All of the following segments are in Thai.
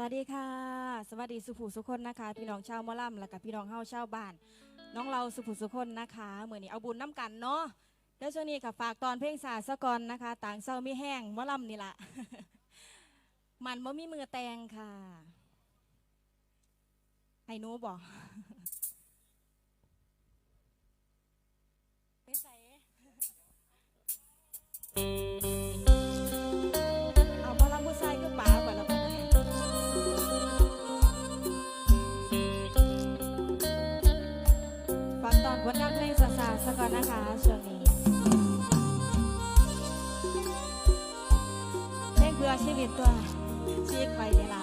สวัสดีค่ะ สวัสดีสุภูสุคนนะคะ พี่น้องชาวมะล่ำและกับพี่น้องเฮาชาวบ้าน น้องเราสุภูสุคนนะคะเหมือนนี้เอาบุญน้ำกันเนาะแล้วช่วงนี้กับฝากตอนเพลงสาสะกอนนะคะ ต่างเศร้าไม่แห้งมะล่ำนี่ละมันบ่มีมือแตงค่ะไอ้นูบอกไปใส่ นะคะช่วงนี้เพลงเพื่อชีวิตตัวชีวิตไปเนี่ยละ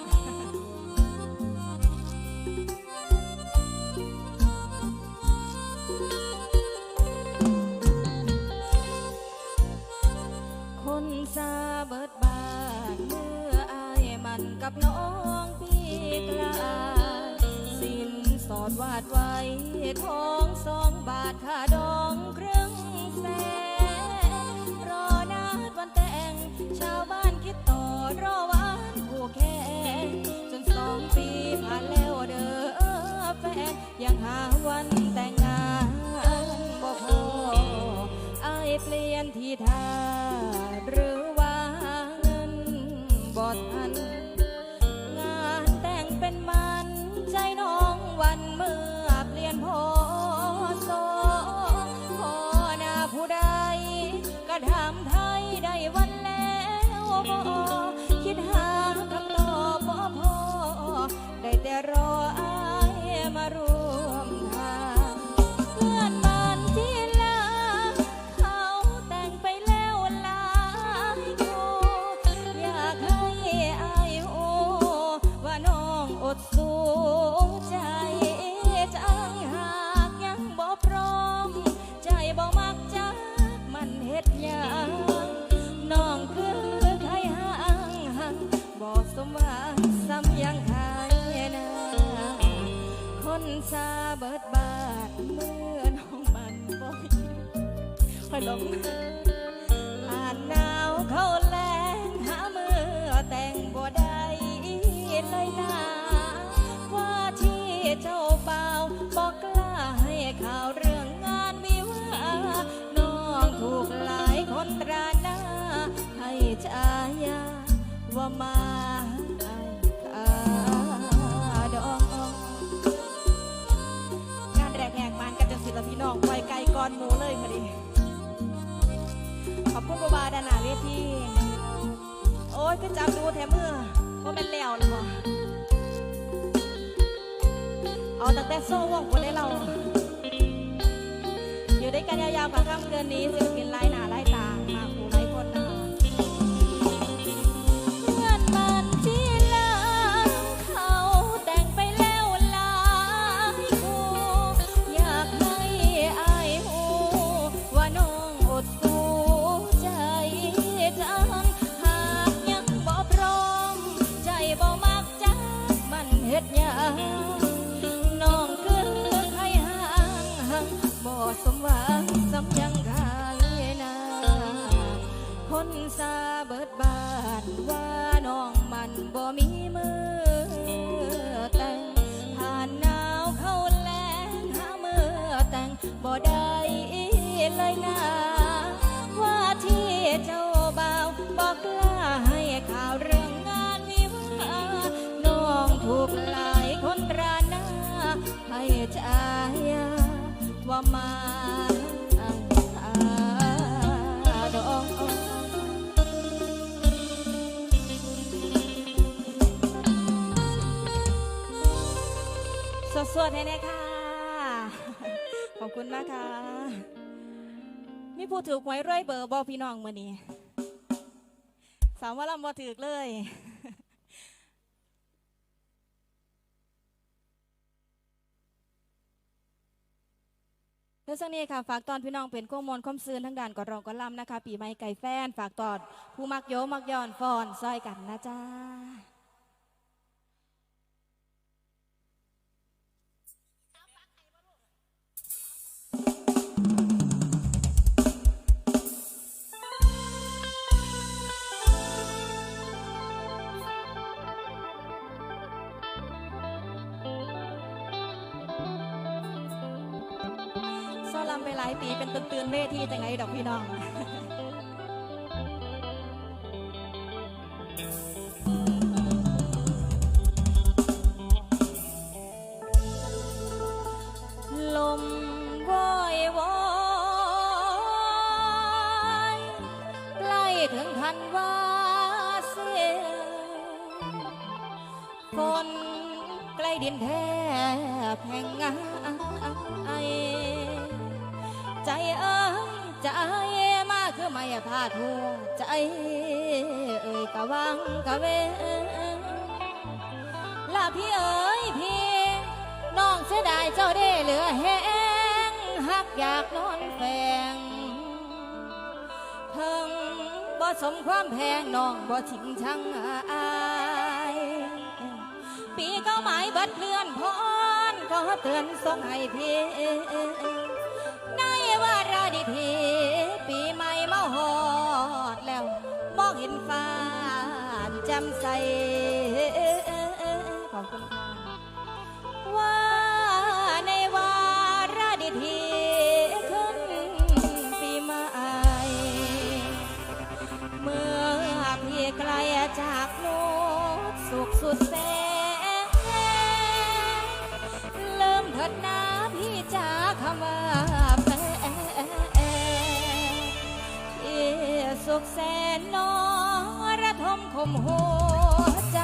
คนซาเบิดบานเมื่ออายมันกับน้องพี่กลายสินสอดวาดไว้ทอ ลี่ คุณบาบาดานาเวที โอ้ยก็จับดูแถมมือว่าเป็นแล้วเลยบ่เอาตั้งแต่โซ่วงคนได้เรา อยู่ด้วยกันยาวๆกับค่ำเดือนนี้ศิลปินไล่หนาไล่ตา ว่ามาดองสวดให้แน่ค่ะ ขอบคุณมากค่ะ มีผู้ถือหวยรวยเบอร์บอพี่น้องมื่อนี้ สามว่าลำบ่ถือเลย เรื่องนี้ค่ะ ฝากตอนพี่น้องเป็นข้อมูลข้อมซืนทั้งด่านกอดรองกอดลำนะคะ ปีใหม่ไก่แฟน ฝากตอนผู้มักโยมักย้อนฟอนซอยกันนะจ้าีเป็นตื่นตื่นๆเวทีจังไงดอกพี่น้อง ใจมาคือไม่พาทัวใจเอ่ยกะวังกะเวลาพี่เอ๋ยพี่น้องเสียดายเจ้าได้เหลือแห้งหักอยากนอนแฝงถึงบ่สมความแพงน้องบ่ทิ้งช่างอายปีเก้าหมายบัดเลื่อนพรก็เตือนส่งให้พี่ จำใสขอบคุณค่ะ ว่าในวาระดิทีขึ้นปีใหม่เมื่อพี่ไกลจากโลกสุขสุดแสนเริ่มเถิดนาพี่จ๋าคำว่าแฟนที่สุขแสนน้อระท มขมหัวใจ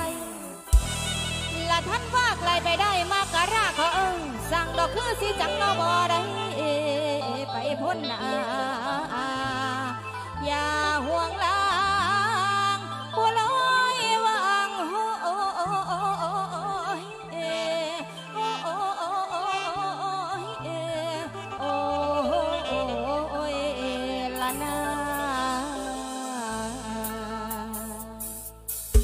ละท่านว่าไกลไปได้มากกะราเขอเอิงสั่งดอกคือสิจังนอบอได้ไปพ้นนาอย่าห่วง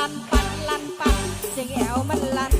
ลันปันลันปันเสียงแอวมันลัน